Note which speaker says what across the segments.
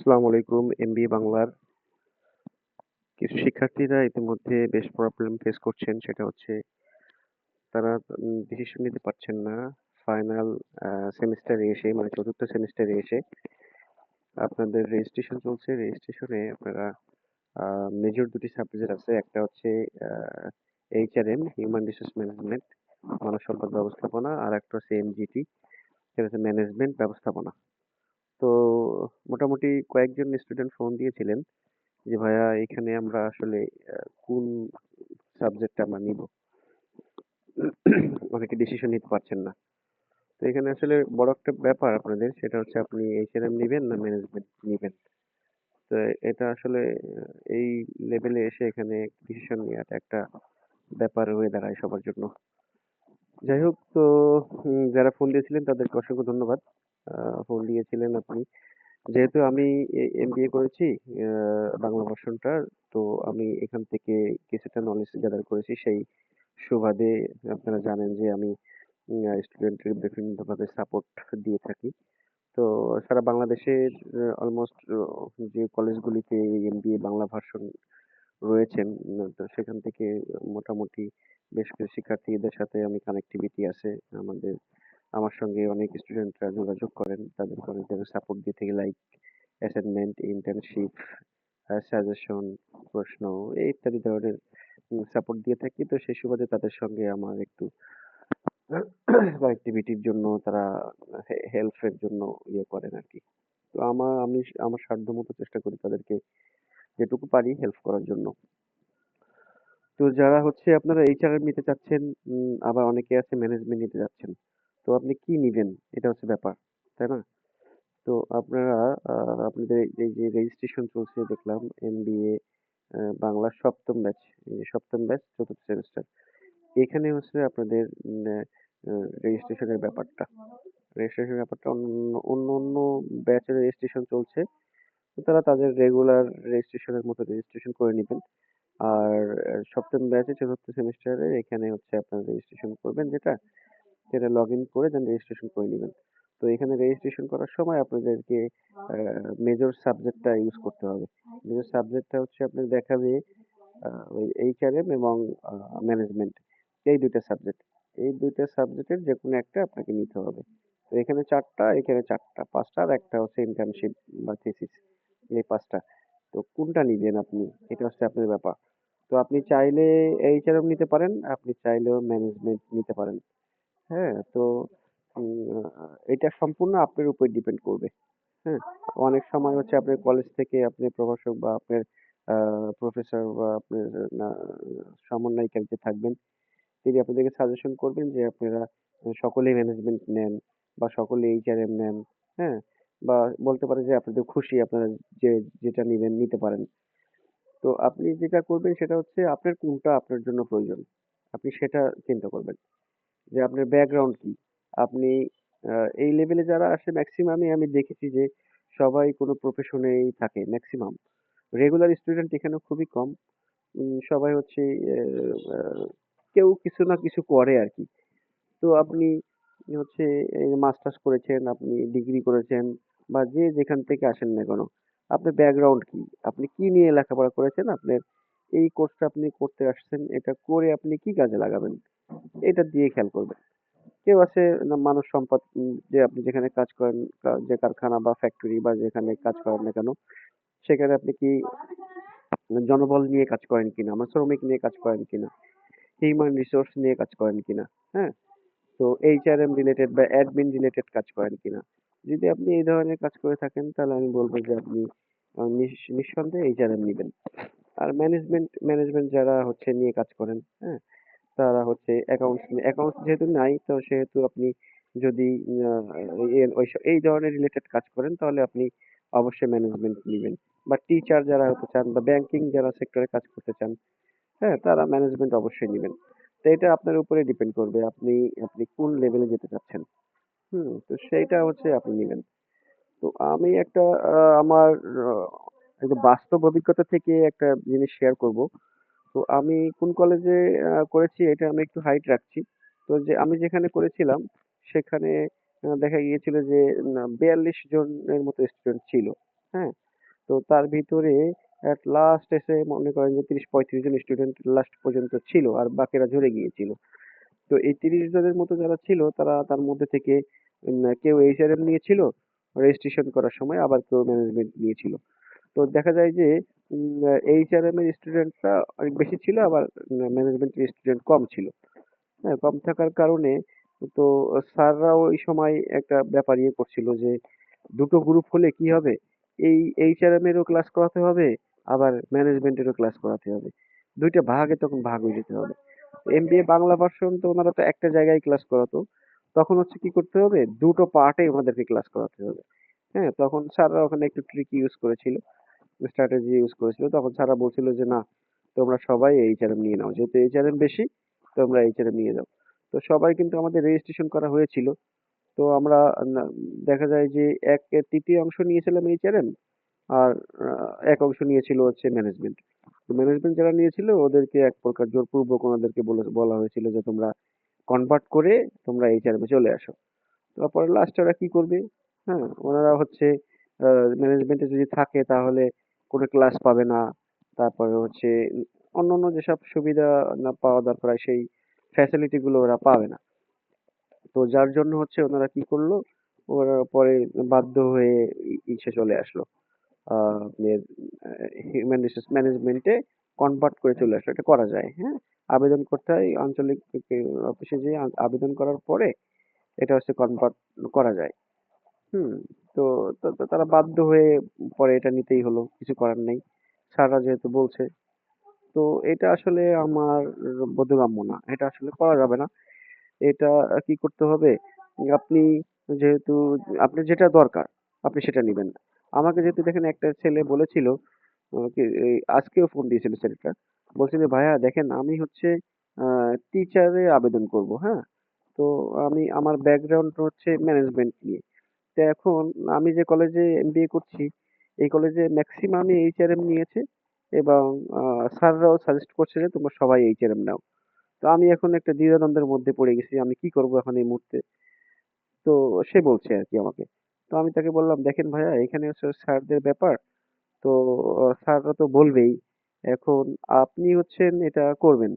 Speaker 1: আসসালামু আলাইকুম এমবিএ বাংলার কিছু শিক্ষার্থীরা ইতিমধ্যে বেশ প্রবলেম ফেস করছেন সেটা হচ্ছে তারা ডিসিশন নিতে পারছেন না। ফাইনাল সেমিস্টারে এসে মানে চতুর্থ সেমিস্টারে এসে আপনাদের রেজিস্ট্রেশন চলছে। রেজিস্ট্রেশনে আপনারা মেজর দুটি সাবজেক্ট আছে। একটা হচ্ছে এইচআরএম হিউম্যান রিসোর্স ম্যানেজমেন্ট মানব সম্পদ ব্যবস্থাপনা আর একটা হচ্ছে এমজিটি সেটা হচ্ছে ম্যানেজমেন্ট ব্যবস্থাপনা। তো মোটামুটি কয়েকজন স্টুডেন্ট ফোন দিয়েছিলেন যে, ভাইয়া, এখানে আমরা আসলে কোন সাবজেক্টটা আমরা নিব? অনেকে ডিসিশন নিতে পারছেন না। তো এখানে আসলে বড় একটা ব্যাপার আপনাদের, সেটা হচ্ছে আপনি এইচএনএম নেবেন না ম্যানেজমেন্ট নেবেন? তো এটা আসলে এই লেভেলে এসে এখানে ডিসিশন নেওয়াটা একটা ব্যাপার হয়ে দাঁড়ায় সবার জন্য। যাই হোক, তো যারা ফোন দিয়েছিলেন তাদেরকে অসংখ্য ধন্যবাদ। ফোন দিয়েছিলেন আপনি। যেহেতু আমি এমবিএ করেছি বাংলা ভার্সনটা, তো আমি এখান থেকে কিছুটা নলেজ গ্যাদার করেছি। সেই সুবাদে আপনারা জানেন যে আমি স্টুডেন্টের বিভিন্নভাবে সাপোর্ট দিয়ে থাকি। তো সারা বাংলাদেশের অলমোস্ট যে কলেজগুলিতে এমবিএ বাংলা ভার্সন রয়েছেন তো সেখান থেকে মোটামুটি বেশ কিছু শিক্ষার্থীদের সাথে আমি কানেক্টিভিটি আছে আমাদের আমার সঙ্গে অনেক স্টুডেন্টরা যোগাযোগ করেন, তাদেরকে অনেক ধরনের সাপোর্ট দিয়ে থেকে লাইক অ্যাসাইনমেন্ট ইন্টার্নশিপ সাজেশন প্রশ্ন, ইত্যাদি ধরনের সাপোর্ট দিয়ে থাকি। তো সেই সুবাদে তাদের সঙ্গে আমার একটু অ্যাক্টিভিটির জন্য, তারা হেল্পের জন্য ইয়ে করেন আর কি তো আমার আমি, আমার সাধ্য মতো চেষ্টা করি তাদেরকে যেটুকু পারি হেল্প করার জন্য। তো যারা হচ্ছে আপনারা এইচআরএম নিতে চাচ্ছেন আবার অনেকে আছে ম্যানেজমেন্ট নিতে যাচ্ছেন তো আপনি কি নিবেন? এটা হচ্ছে ব্যাপার, তাই না? তো আপনারা আপনাদের এই যে রেজিস্ট্রেশন চলছে দেখলাম এমবিএ বাংলা সপ্তম ব্যাচ সপ্তম ব্যাচ চতুর্থ সেমিস্টার এখানে হচ্ছে আপনাদের রেজিস্ট্রেশনের ব্যাপারটা। রেজিস্ট্রেশনের ব্যাপারটা অন্য অন্য অন্য ব্যাচের রেজিস্ট্রেশন চলছে তারা তাদের রেগুলার রেজিস্ট্রেশনের মতো রেজিস্ট্রেশন করে নেবেন। আর সপ্তম ব্যাচে চতুর্থ সেমিস্টারে এখানে হচ্ছে আপনারা রেজিস্ট্রেশন করবেন, যেটা সেটা লগ ইন করে দেন রেজিস্ট্রেশন করে নেবেন। তো এখানে রেজিস্ট্রেশন করার সময় আপনাদেরকে মেজর সাবজেক্টটা ইউজ করতে হবে। মেজর সাবজেক্টটা হচ্ছে আপনার দেখাবে এইচআরএম এবং ম্যানেজমেন্ট এই দুইটা সাবজেক্ট এই দুইটা সাবজেক্টের যে কোনো একটা আপনাকে নিতে হবে। তো এখানে চারটা এখানে চারটা, পাঁচটা আর একটা হচ্ছে ইন্টার্নশিপ বা থিসিস এই পাঁচটা। তো কোনটা নিবেন আপনি? এটা হচ্ছে আপনার ব্যাপার। তো আপনি চাইলে এইচআরএম নিতে পারেন, আপনি চাইলেও ম্যানেজমেন্ট নিতে পারেন। হ্যাঁ? তো এটা সম্পূর্ণ আপনার উপর ডিপেন্ড করবে। হ্যাঁ? অনেক সময় হচ্ছে আপনার কলেজ থেকে আপনি প্রভাষক বা আপনার প্রফেসর বা আপনার সমন্বয়কারী যে থাকবেন, তিনি আপনাদেরকে সাজেশন করবেন যে আপনারা সকলেই ম্যানেজমেন্ট নেন বা সকলে এইচআরএম নেন হ্যাঁ? বা বলতে পারেন যে আপনাদের খুশি আপনারা যে, যেটা নেবেন, নিতে পারেন। তো আপনি যেটা করবেন সেটা হচ্ছে আপনার কোনটা আপনার জন্য প্রয়োজন, আপনি সেটা চিন্তা করবেন। যে আপনার ব্যাকগ্রাউন্ড কি? আপনি এই লেভেলে যারা আসে ম্যাক্সিমামই আমি দেখেছি যে সবাই কোনো প্রফেশনেই থাকে ম্যাক্সিমাম রেগুলার স্টুডেন্ট এখানে খুবই কম। সবাই হচ্ছে কেউ কিছু না কিছু করে আর কি। তো আপনি হচ্ছে মাস্টার্স করেছেন, আপনি ডিগ্রি করেছেন বা যে যেখান থেকে আসেন না কেন, আপনার ব্যাকগ্রাউন্ড কি? আপনি কি নিয়ে লেখাপড়া করেছেন? আপনার এই কোর্সটা আপনি করতে আসছেন, এটা করে আপনি কি কাজে লাগাবেন? এটা দিয়ে খেয়াল করবেন। কেউ আছে মানব সম্পদ যে আপনি যেখানে কাজ করেন যে কারখানা বা ফ্যাক্টরি বা যেখানে কাজ করেন না কেন, সেখানে আপনি কি জনবল নিয়ে কাজ করেন কিনা, আমার শ্রমিক নিয়ে কাজ করেন কিনা হিউম্যান রিসোর্স নিয়ে কাজ করেন কিনা হ্যাঁ? তো এইচআরএম রিলেটেড বা অ্যাডমিন রিলেটেড কাজ করেন কিনা। যদি আপনি এই ধরনের কাজ করে থাকেন, তাহলে আমি বলব যে আপনি নিঃসন্দেহে এইচআরএম নেবেন। আর ম্যানেজমেন্ট ম্যানেজমেন্ট যারা হচ্ছে নিয়ে কাজ করেন হ্যাঁ? তারা হচ্ছে অ্যাকাউন্টস অ্যাকাউন্টস যেহেতু নাই, তো সেহেতু আপনি যদি এই ধরনের রিলেটেড কাজ করেন, তাহলে আপনি অবশ্যই ম্যানেজমেন্ট নেবেন। বা টিচার যারা হতে চান বা ব্যাংকিং যারা সেক্টরে কাজ করতে চান হ্যাঁ তারা ম্যানেজমেন্ট অবশ্যই নেবেন। তো এটা আপনার উপরে ডিপেন্ড করবে, আপনি আপনি কোন লেভেলে যেতে চাচ্ছেন। হুম, তো সেইটা হচ্ছে আপনি নেবেন। তো আমি একটা আমার বাস্তব অভিজ্ঞতা থেকে একটা জিনিস শেয়ার করব। তো আমি কোন কলেজে করেছি এটা আমি একটু হাইট রাখছি। তো যে আমি যেখানে করেছিলাম, সেখানে দেখা গিয়েছিল যে বিয়াল্লিশ জনের মতো স্টুডেন্ট ছিল হ্যাঁ? তো তার ভিতরে এট লাস্ট এসে মনে করেন যে তিরিশ পঁয়ত্রিশ জন স্টুডেন্ট লাস্ট পর্যন্ত ছিল আর বাকিরা ঝরে গিয়েছিল। তো এই তিরিশ জনের মতো যারা ছিল, তারা তার মধ্যে থেকে কেউ এইচআরএম নিয়েছিল রেজিস্ট্রেশন করার সময় আবার কেউ ম্যানেজমেন্ট নিয়েছিল। তো দেখা যায় যে এইচআরএম এর স্টুডেন্টরা অনেক বেশি ছিল, আবার ম্যানেজমেন্টের স্টুডেন্ট কম ছিল। হ্যাঁ কম থাকার কারণে তো স্যাররা ওই সময় একটা ব্যাপার ইয়ে করছিল যে, দুটো গ্রুপ হলে কি হবে? এই এইচআরএম এরও ক্লাস করাতে হবে, আবার ম্যানেজমেন্টেরও ক্লাস করাতে হবে। দুইটা ভাগে তখন ভাগ হয়ে যেতে হবে। এমবিএ বাংলা ভার্সন তো ওনারা তো একটা জায়গায় ক্লাস করাতো। তখন হচ্ছে কি করতে হবে? দুটো পার্টে ওনাদেরকে ক্লাস করাতে হবে। হ্যাঁ তখন স্যাররা ওখানে একটু ট্রিক ইউজ করেছিল। স্ট্র্যাটেজি ইউজ করেছিল, তখন স্যাররা বলছিল যে, না, তোমরা সবাই এইচআরএম নিয়ে নাও। যেহেতু এইচআরএম বেশি, তোমরা এইচআরএম নিয়ে যাও। তো সবাই কিন্তু আমাদের রেজিস্ট্রেশন করা হয়েছিল। তো আমরা দেখা যায় যে, এক তৃতীয় অংশ নিয়েছিলাম এইচআরএম আর এক অংশ নিয়েছিল হচ্ছে ম্যানেজমেন্ট তো ম্যানেজমেন্ট যারা নিয়েছিল, ওদেরকে এক প্রকার জোরপূর্বক ওনাদেরকে বলে হয়েছিল যে, তোমরা কনভার্ট করে তোমরা এইচআরএম চলে আসো। তারপরে লাস্টে ওরা কি করবে? হ্যাঁ ওনারা হচ্ছে ম্যানেজমেন্টে যদি থাকে, তাহলে কোনো ক্লাস পাবে না, তারপরে হচ্ছে অন্য অন্য যেসব সুবিধা না পাওয়া দরকার সেই ফ্যাসিলিটি গুলো ওরা পাবে না। তো যার জন্য হচ্ছে ওনারা কি করল, ওরা পরে বাধ্য হয়ে ইসে চলে আসলো। হিউম্যান রিসোর্স ম্যানেজমেন্টে কনভার্ট করে চলে আসলো। এটা করা যায় হ্যাঁ? আবেদন করতে হয়, আঞ্চলিক অফিসে যেয়ে আবেদন করার পরে এটা হচ্ছে কনভার্ট করা যায়। হুম, তো তারা বাধ্য হয়ে পরে এটা নিতেই হলো, কিছু করার নেই। স্যাররা যেহেতু বলছে, তো এটা আসলে আমার বোধগম্য না, এটা আসলে করা যাবে না। এটা কি করতে হবে? আপনি যেহেতু আপনি যেটা দরকার, আপনি সেটা নেবেন। আমাকে যেহেতু দেখেন একটা ছেলে বলেছিল এই আজকেও ফোন দিয়েছিল ছেলেটা, বলছিল, ভাইয়া, দেখেন আমি হচ্ছে টিচারে আবেদন করব হ্যাঁ? তো আমি, আমার ব্যাকগ্রাউন্ড হচ্ছে ম্যানেজমেন্ট নিয়ে। তো এখন আমি যে কলেজে এমবিএ করছি, এই কলেজে ম্যাক্সিমামই এইচআরএম নিয়েছে এবং স্যাররাও সাজেস্ট করছে যে তোমরা সবাই এইচআরএম নাও। তো আমি এখন একটা দ্বিধাদ্বন্দ্বের মধ্যে পড়ে গেছি, আমি কি করব এখন এই মুহূর্তে? তো সে বলছে আর কি আমাকে। তো আমি তাকে বললাম, দেখেন ভাইয়া, এখানে হচ্ছে স্যারদের ব্যাপার। তো স্যাররা তো বলবেই, এখন আপনি হচ্ছেন এটা করবেন।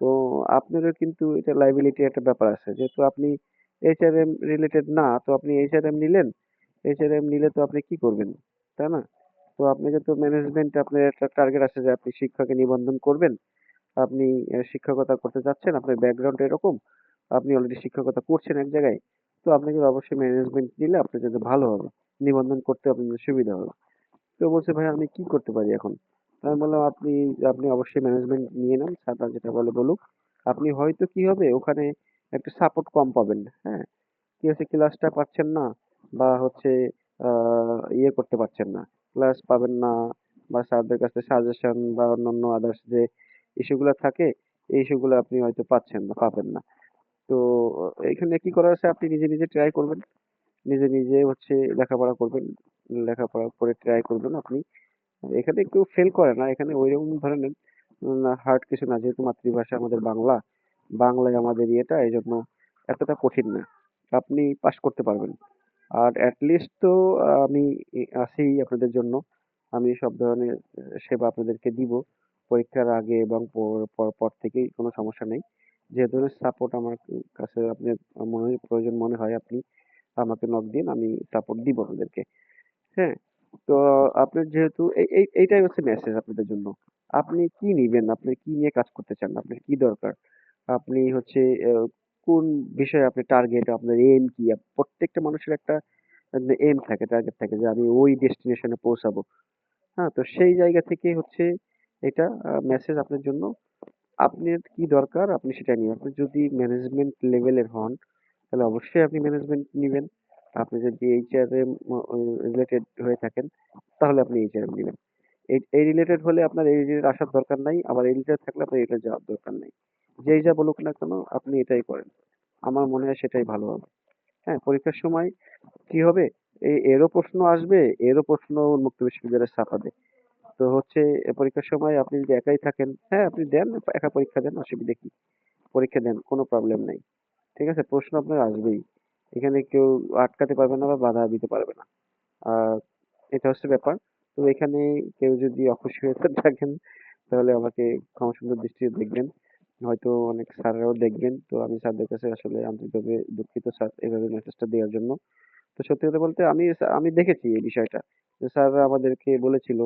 Speaker 1: তো আপনারও কিন্তু এটা লাইবিলিটি একটা ব্যাপার আছে। যেহেতু আপনি এইচআরএম রিলেটেড না, তো আপনি এইচআরএম নিলেন এইচআরএম নিলে তো আপনি কি করবেন? তাই না? তো আপনাকে তো ম্যানেজমেন্ট আপনার একটা টার্গেট আছে যে আপনি শিক্ষাকে নিবন্ধন করবেন, আপনি শিক্ষকতা করতে যাচ্ছেন আপনার ব্যাকগ্রাউন্ড এরকম, আপনি অলরেডি শিক্ষকতা করছেন এক জায়গায়, তো আপনাকে অবশ্যই ম্যানেজমেন্ট নিলে আপনার জন্য ভালো হবে, নিবন্ধন করতে আপনার সুবিধা হবে। তো বলছে, ভাই, আমি কি করতে পারি এখন? আমি বললাম, আপনি আপনি অবশ্যই ম্যানেজমেন্ট নিয়ে নেন স্যাররা যেটা বলে বলুক, আপনি হয়তো কি হবে, ওখানে একটা সাপোর্ট কম পাবেন হ্যাঁ? কি হচ্ছে ক্লাসটা পাচ্ছেন না বা হচ্ছে ইয়ে করতে পারছেন না। ক্লাস পাবেন না বা স্যারদের কাছে সাজেশন বা অন্যান্য আদার্স যে ইস্যুগুলো থাকে, এই ইস্যুগুলো আপনি হয়তো পাচ্ছেন না পাবেন না। তো, এখানে কি করা আছে? আপনি নিজে নিজে ট্রাই করবেন। নিজে নিজে হচ্ছে লেখাপড়া করবেন। লেখাপড়া করে ট্রাই করবেন আপনি। এখানে কেউ ফেল করে না। এখানে ওইরকম ধরনের হার্ড কিছু না। যেহেতু মাতৃভাষা আমাদের বাংলা বাংলায় আমাদের ইয়েটা এই জন্য এতটা কঠিন না। আপনি পাস করতে পারবেন। আর লিস্ট তো, আমি আছি আপনাদের জন্য। আমি সব ধরনের সেবা আপনাদেরকে দিব। পরীক্ষার আগে এবং পর- পর থেকেই কোনো সমস্যা নেই। যে ধরনের সাপোর্ট আমার কাছে আপনি, মনে, প্রয়োজন মনে হয় আপনি আমাকে নক দিন, আমি সাপোর্ট দিব আপনাদেরকে। হ্যাঁ তো আপনার যেহেতু, এই এইটাই হচ্ছে মেসেজ আপনাদের জন্য। আপনি কি নিবেন? আপনি কি নিয়ে কাজ করতে চান? আপনার কি দরকার? আপনি হচ্ছে কোন বিষয়ে আপনি টার্গেট আপনার এম কি? প্রত্যেকটা মানুষের একটা এম থাকে টার্গেট থাকে যে আমি ওই ডেস্টিনেশনে পৌঁছাবো। হ্যাঁ তো সেই জায়গা থেকে হচ্ছে এটা মেসেজ আপনার জন্য। আপনার কি দরকার? আপনি সেটা নিন। আপনি যদি ম্যানেজমেন্ট লেভেলের হন, তাহলে অবশ্যই আপনি ম্যানেজমেন্ট নেবেন। আপনি যদি এইচআরএম রিলেটেড হয়ে থাকেন, তাহলে আপনি এইচআরএম নেবেন। এই রিলেটেড হলে আপনার এই রিলেটেড আসার দরকার নাই, আবার এই রিলেটেড থাকলে আপনার এটা যাওয়ার দরকার নাই। যেই যা বলুক না কেন, আপনি এটাই করেন। আমার মনে হয় সেটাই ভালো হবে। হ্যাঁ পরীক্ষার সময় কি হবে? এই এরও প্রশ্ন আসবে, এরও প্রশ্ন উন্মুক্ত বিশ্ববিদ্যালয় ছাপাবে। তো হচ্ছে পরীক্ষার সময় আপনি যদি একাই থাকেন হ্যাঁ আপনি দেন, একা পরীক্ষা দেন, অসুবিধা কি? পরীক্ষা দেন, কোনো প্রবলেম নাই। ঠিক আছে, প্রশ্ন আপনার আসবেই। এখানে কেউ আটকাতে পারবে না বা বাধা দিতে পারবে না। আর এটা হচ্ছে ব্যাপার। তো এখানে কেউ যদি অখুশি হয়ে থাকেন, তাহলে আমাকে ক্ষমা সুন্দর দৃষ্টিতে দেখবেন। হয়তো অনেক স্যাররাও দেখবেন। তো আমি স্যারদের কাছে আসলে আন্তরিকভাবে দুঃখিত স্যার এভাবে মেসেজটা দেওয়ার জন্য। তো সত্যি কথা বলতে আমি আমি দেখেছি এই বিষয়টা। যে স্যাররা আমাদেরকে বলেছিল,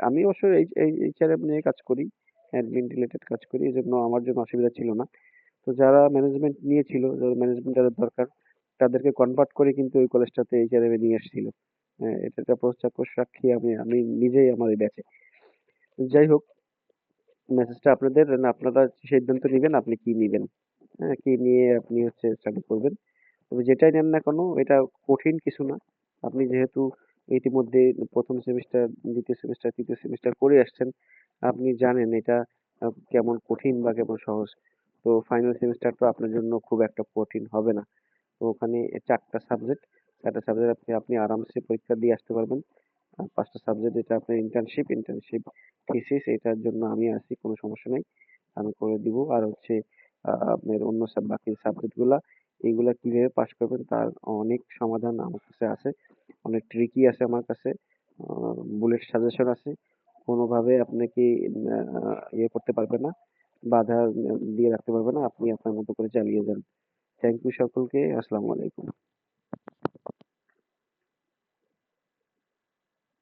Speaker 1: আমি অবশ্য এই এই এইচআরএম নিয়ে কাজ করি অ্যাডমিন রিলেটেড কাজ করি, এই জন্য আমার জন্য অসুবিধা ছিল না। তো যারা ম্যানেজমেন্ট নিয়েছিল, যারা ম্যানেজমেন্ট যাদের দরকার, তাদেরকে কনভার্ট করে কিন্তু ওই কলেজটাতে এ নিয়ে এসেছিল। হ্যাঁ এটা একটা প্রত্যক্ষ সাক্ষী আমি আমি নিজেই আমার এই ব্যাচে যাই হোক মেসেজটা আপনাদের আপনারা সিদ্ধান্ত নেবেন, আপনি কি নেবেন? হ্যাঁ কি নিয়ে আপনি হচ্ছে স্টাডি করবেন? তবে যেটাই নেন না কেন, এটা কঠিন কিছু না। আপনি যেহেতু ইতিমধ্যে প্রথম সেমিস্টার দ্বিতীয় সেমিস্টার তৃতীয় সেমিস্টার করে আসছেন, আপনি জানেন এটা কেমন কঠিন বা কেমন সহজ। তো ফাইনাল সেমিস্টার তো আপনার জন্য খুব একটা কঠিন হবে না। তো ওখানে চারটা সাবজেক্ট চারটা সাবজেক্ট আপনি আপনি আরামসে পরীক্ষা দিয়ে আসতে পারবেন। আর পাঁচটা সাবজেক্ট এটা আপনার ইন্টার্নশিপ ইন্টার্নশিপ থিসিস এটার জন্য আমি আছি, কোনো সমস্যা নেই। আমি করে দিব। আর হচ্ছে আপনার অন্য সব বাকি সাবজেক্টগুলা, এগুলা কীভাবে পাস করবেন তার অনেক সমাধান আমার কাছে আছে। অনেক ট্রিকি আছে আমার কাছে। বুলেট সাজেশন আছে। কোনোভাবে আপনাকে ইয়ে করতে পারবে না, বাধা দিয়ে রাখতে পারবে না। আপনি আপনার মতো করে চালিয়ে যান। থ্যাংক ইউ সকলকে। আসসালামু আলাইকুম।